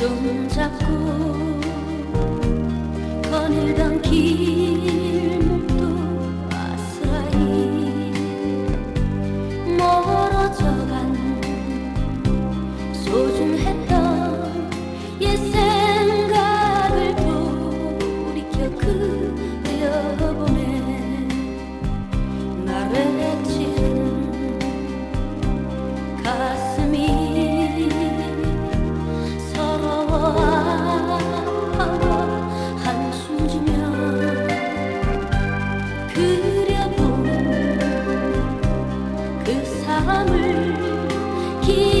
손잡고 거닐던 길목도 아스라이 멀어져간 소중했던 옛 생각을 돌이켜 그 그 삶을 기억